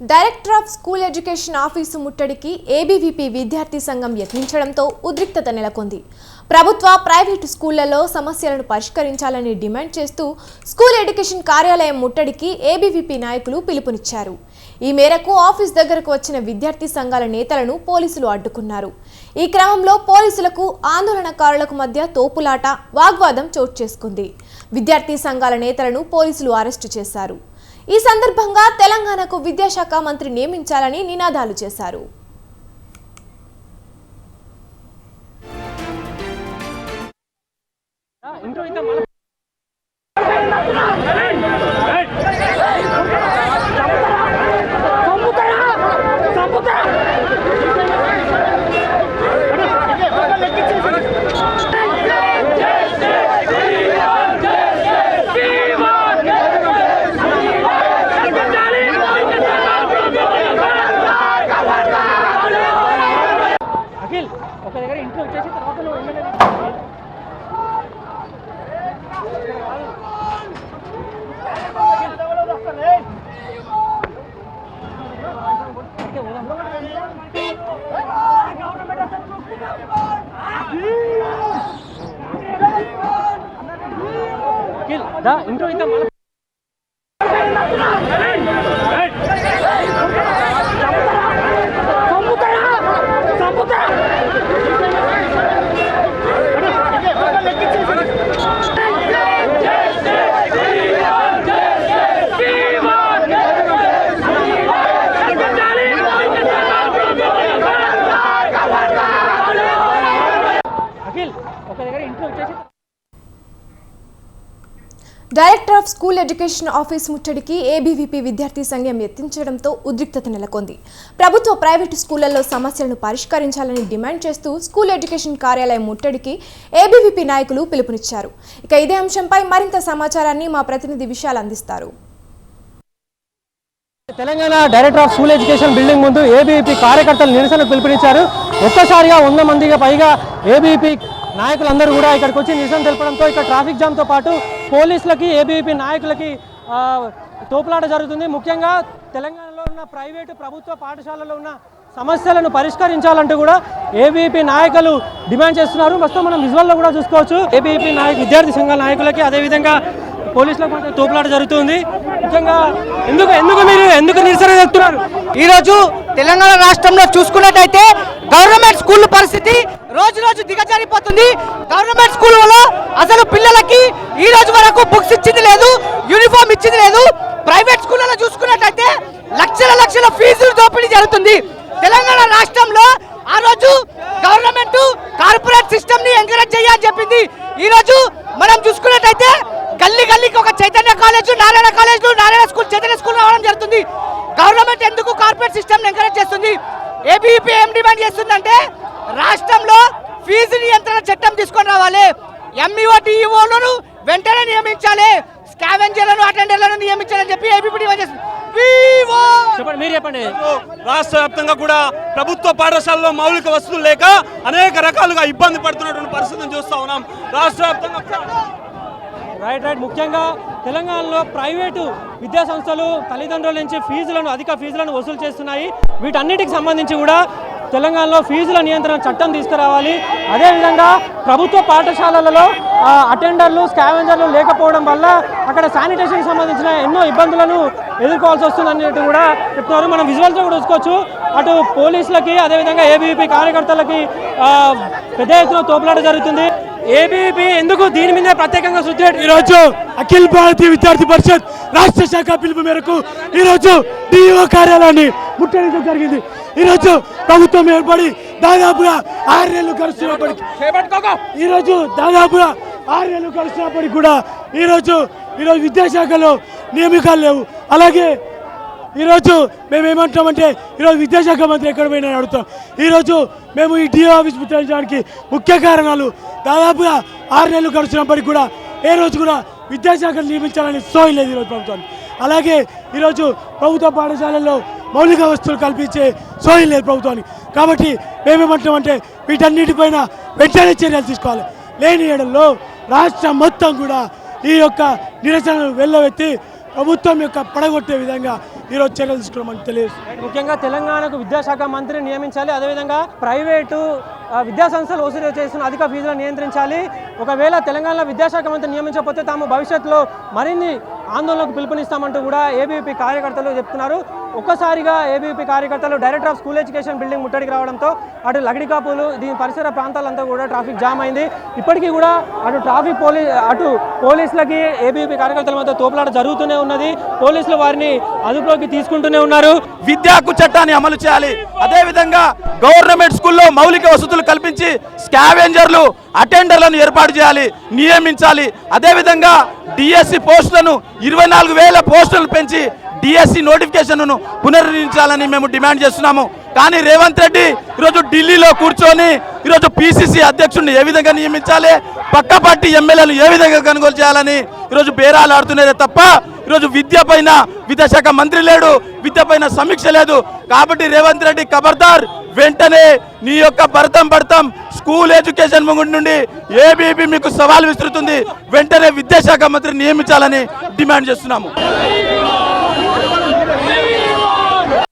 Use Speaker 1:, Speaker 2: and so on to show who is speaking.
Speaker 1: Director of school education office ముట్టడికి ABVP విద్యార్థి సంఘం యత్నించడంతో ఉద్రిక్తత నెలకొంది. ప్రభుత్వ ప్రైవేటు స్కూళ్ళలో సమస్యలను పరిష్కరించాలని డిమాండ్ చేస్తూ స్కూల్ ఎడ్యుకేషన్ కార్యాలయం ముట్టడికి ఏబీవీపీ నాయకులు పిలుపునిచ్చారు. ఈ మేరకు ఆఫీస్ దగ్గరకు వచ్చిన విద్యార్థి సంఘాల నేతలను పోలీసులు అడ్డుకున్నారు. ఈ క్రమంలో పోలీసులకు ఆందోళనకారులకు మధ్య తోపులాట వాగ్వాదం చోటు చేసుకుంది. విద్యార్థి సంఘాల నేతలను పోలీసులు అరెస్టు చేశారు. ఈ సందర్భంగా తెలంగాణకు విద్యాశాఖ మంత్రి నియమించాలని నినాదాలు చేశారు.
Speaker 2: ఇంట్లో అయితే అఖిల్ దా ఇంట్లో అయితే మళ్ళీ అఖిల్ ఒక దగ్గర ఇంట్లో వచ్చేసి
Speaker 1: director of school education office ముట్టడికి ఏబీవీపీ విద్యార్థి సంఘం యత్నించడంతో ఉద్రిక్తత నెలకొంది. ప్రభుత్వ ప్రైవేటు స్కూళ్ళలో సమస్యలను పరిష్కరించాలని డిమాండ్ చేస్తూ స్కూల్ ఎడ్యుకేషన్ కార్యాలయం ముట్టడికి ఏబీవీపీ నాయకులు పిలుపునిచ్చారు. ఇక ఇదే అంశంపై మరింత సమాచారాన్ని మా ప్రతినిధి విశాల్ అందిస్తారు.
Speaker 2: Telangana director of school education building ముందు ఏబీవీపీ కార్యకర్తలు నిరసన పిలుపునిచ్చారు. ఒక్కసారిగా వంద మందికి పైగా ఏబీవీపీ నాయకులందరూ కూడా ఇక్కడికి వచ్చి నిరసన తెలపడంతో ఇక్కడ ట్రాఫిక్ జామ్తో పాటు పోలీసులకి ఏబీవీపీ నాయకులకి తోపులాట జరుగుతుంది. ముఖ్యంగా తెలంగాణలో ఉన్న ప్రైవేటు ప్రభుత్వ పాఠశాలలో ఉన్న సమస్యలను పరిష్కరించాలంటూ కూడా ఏబీపీ నాయకులు డిమాండ్ చేస్తున్నారు. ప్రస్తుతం మనం విజువల్లో కూడా చూసుకోవచ్చు. ఏబీపీ నాయకు విద్యార్థి సంఘాల నాయకులకి అదేవిధంగా పోలీసులకు మధ్య తోపులాట జరుగుతుంది. ముఖ్యంగా ఎందుకు ఎందుకు మీరు ఎందుకు నిరసన చెప్తున్నారు.
Speaker 3: ఈరోజు తెలంగాణ రాష్ట్రంలో చూసుకున్నట్టయితే గవర్నమెంట్ స్కూల్ పరిస్థితి రోజు రోజు దిగజారిపోతుంది. గవర్నమెంట్ స్కూల్లో అసలు పిల్లలకి ఈ రోజు వరకు బుక్స్ ఇచ్చింది లేదు యూనిఫామ్ ఇచ్చింది లేదు. ప్రైవేట్ స్కూళ్ళలో చూసుకున్నట్టయితే లక్షల లక్షల ఫీజులు దోపిడీ జరుగుతుంది. తెలంగాణ రాష్ట్రంలో ఆ రోజు గవర్నమెంట్ కార్పొరేట్ సిస్టమ్ని ఎంకరేజ్ చేయాలని చెప్పింది. ఈ రోజు మనం చూసుకున్నట్టయితే గల్లి గల్లికి ఒక Chaitanya college Narayana college Narayana school Chaitanya school రావడం జరుగుతుంది. గవర్నమెంట్ ఎందుకు కార్పొరేట్ సిస్టమ్ ఎంకరేజ్ చేస్తుంది? ఏబీపీ ఏం డిమాండ్ చేస్తుందంటే రాష్ట్రంలో ఫీజు నియంత్రణ చట్టం తీసుకొని రావాలి. ఎంఈఓ టీఈఓలను వెంటనే నియమించాలి. స్కావెంజర్లను అటెండర్లను నియమించాలని చెప్పి ఏబీపీ డిమాండ్ చేస్తుంది.
Speaker 2: చెప్పండి మీరు చెప్పండి.
Speaker 4: రాష్ట్ర వ్యాప్తంగా కూడా ప్రభుత్వ పాఠశాలలో మౌలిక వసతులు లేక అనేక రకాలుగా ఇబ్బంది పడుతున్నటువంటి పరిస్థితిని చూస్తా ఉన్నాం. రాష్ట్ర వ్యాప్తంగా
Speaker 2: రైట్ రైట్. ముఖ్యంగా తెలంగాణలో ప్రైవేటు విద్యాసంస్థలు తల్లిదండ్రుల నుంచి ఫీజులను అధిక ఫీజులను వసూలు చేస్తున్నాయి. వీటన్నిటికి సంబంధించి కూడా తెలంగాణలో ఫీజుల నియంత్రణ చట్టం తీసుకురావాలి. అదేవిధంగా ప్రభుత్వ పాఠశాలలలో అటెండర్లు స్కావెంజర్లు లేకపోవడం వల్ల అక్కడ శానిటేషన్కి సంబంధించిన ఎన్నో ఇబ్బందులను ఎదుర్కోవాల్సి వస్తుంది అనేది కూడా చెప్తున్నారు. మనం విజువల్స్ కూడా చూసుకోవచ్చు. అటు పోలీసులకి అదేవిధంగా ఏబీవీపీ కార్యకర్తలకి పెద్ద ఎత్తున తోపులాట జరుగుతుంది. ఏబీవీపీ ఎందుకు దీని మీద ప్రత్యేకంగా శుద్ధి
Speaker 5: ఈరోజు అఖిల భారతీయ విద్యార్థి పరిషత్ రాష్ట్ర శాఖ పిలుపు మేరకు ఈరోజు డిఓ కార్యాలయాన్ని ముట్టడించడం జరిగింది. ఈరోజు ప్రభుత్వం ఏర్పడి దాదాపుగా ఆరు నెలలు గడుస్తున్నప్పటికీ ఈరోజు దాదాపుగా ఆరు నెలలు గడుస్తున్నప్పటికీ కూడా ఈరోజు ఈరోజు విద్యాశాఖలో నియామకాలు లేవు. అలాగే ఈరోజు మేము ఏమంటామంటే ఈరోజు విద్యాశాఖ మంత్రి ఎక్కడ పోయినా అడుగుతాం. ఈరోజు మేము ఈ డిఓ ఆఫీస్ ముట్టడించడానికి ముఖ్య కారణాలు దాదాపుగా ఆరు నెలలు గడుస్తున్నప్పటికీ కూడా ఏ రోజు కూడా విద్యాశాఖను నియమించాలని సోయి లేదు ఈరోజు ప్రభుత్వానికి. అలాగే ఈరోజు ప్రభుత్వ పాఠశాలల్లో మౌలిక వస్తువులు కల్పించే సోయం లేదు ప్రభుత్వానికి. కాబట్టి మేమేమంటామంటే వీటన్నిటిపైన వెంటనే చర్యలు తీసుకోవాలి. లేని ఏడల్లో రాష్ట్రం మొత్తం కూడా ఈ యొక్క నిరసనలు వెళ్ళవెత్తి ప్రభుత్వం యొక్క పడగొట్టే విధంగా ఈరోజు చర్యలు తీసుకోవడం తెలియదు
Speaker 2: ముఖ్యంగా తెలంగాణకు విద్యాశాఖ మంత్రిని నియమించాలి. అదేవిధంగా ప్రైవేటు విద్యాసంస్థలు విద్యా సంస్థలు వసూలు చేస్తున్న అధిక ఫీజులను నియంత్రించాలి. ఒకవేళ తెలంగాణలో విద్యాశాఖ మంత్రి నియమించకపోతే తాము భవిష్యత్తులో మరిన్ని ఆందోళనకు పిలుపునిస్తామంటూ కూడా ఏబీపీ కార్యకర్తలు చెప్తున్నారు. ఒక్కసారిగా ఏబీవీపీ కార్యకర్తలు director of school education building ముట్టడికి రావడంతో అటు లగడికాపులు దీని పరిసర ప్రాంతాలంతా కూడా ట్రాఫిక్ జామ్ అయింది. ఇప్పటికీ కూడా అటు ట్రాఫిక్ పోలీ అటు పోలీసులకి ఏబీవీపీ కార్యకర్తల మధ్య తోపులాట జరుగుతూనే ఉన్నది. పోలీసులు వారిని అదుపులోకి తీసుకుంటూనే ఉన్నారు.
Speaker 6: విద్యాకు చట్టాన్ని అమలు చేయాలి. అదేవిధంగా గవర్నమెంట్ స్కూల్లో మౌలిక వసతులు కల్పించి స్కావెంజర్లు అటెండర్లను ఏర్పాటు చేయాలి నియమించాలి. అదేవిధంగా డిఎస్సి పోస్టులను ఇరవై నాలుగు వేల పోస్టులను పెంచి డిఎస్సి నోటిఫికేషన్ను పునరుద్ధరించాలని మేము డిమాండ్ చేస్తున్నాము. కానీ రేవంత్ రెడ్డి ఈరోజు ఢిల్లీలో కూర్చొని ఈరోజు పిసిసి అధ్యక్షుడిని ఏ విధంగా నియమించాలి? పక్క పార్టీ ఎమ్మెల్యేలు ఏ విధంగా కొనుగోలు చేయాలని ఈరోజు బేరాలు ఆడుతున్నదే తప్ప ఈరోజు విద్య పైన విద్యాశాఖ మంత్రి లేడు విద్య పైన సమీక్ష లేదు. కాబట్టి రేవంత్ రెడ్డి ఖబర్దార్ వెంటనే నీ యొక్క భరతం భరతం స్కూల్ ఎడ్యుకేషన్ నుండి ఏబీపీ మీకు సవాల్ విసురుతుంది. వెంటనే విద్యాశాఖ మంత్రి నియమించాలని డిమాండ్ చేస్తున్నాము.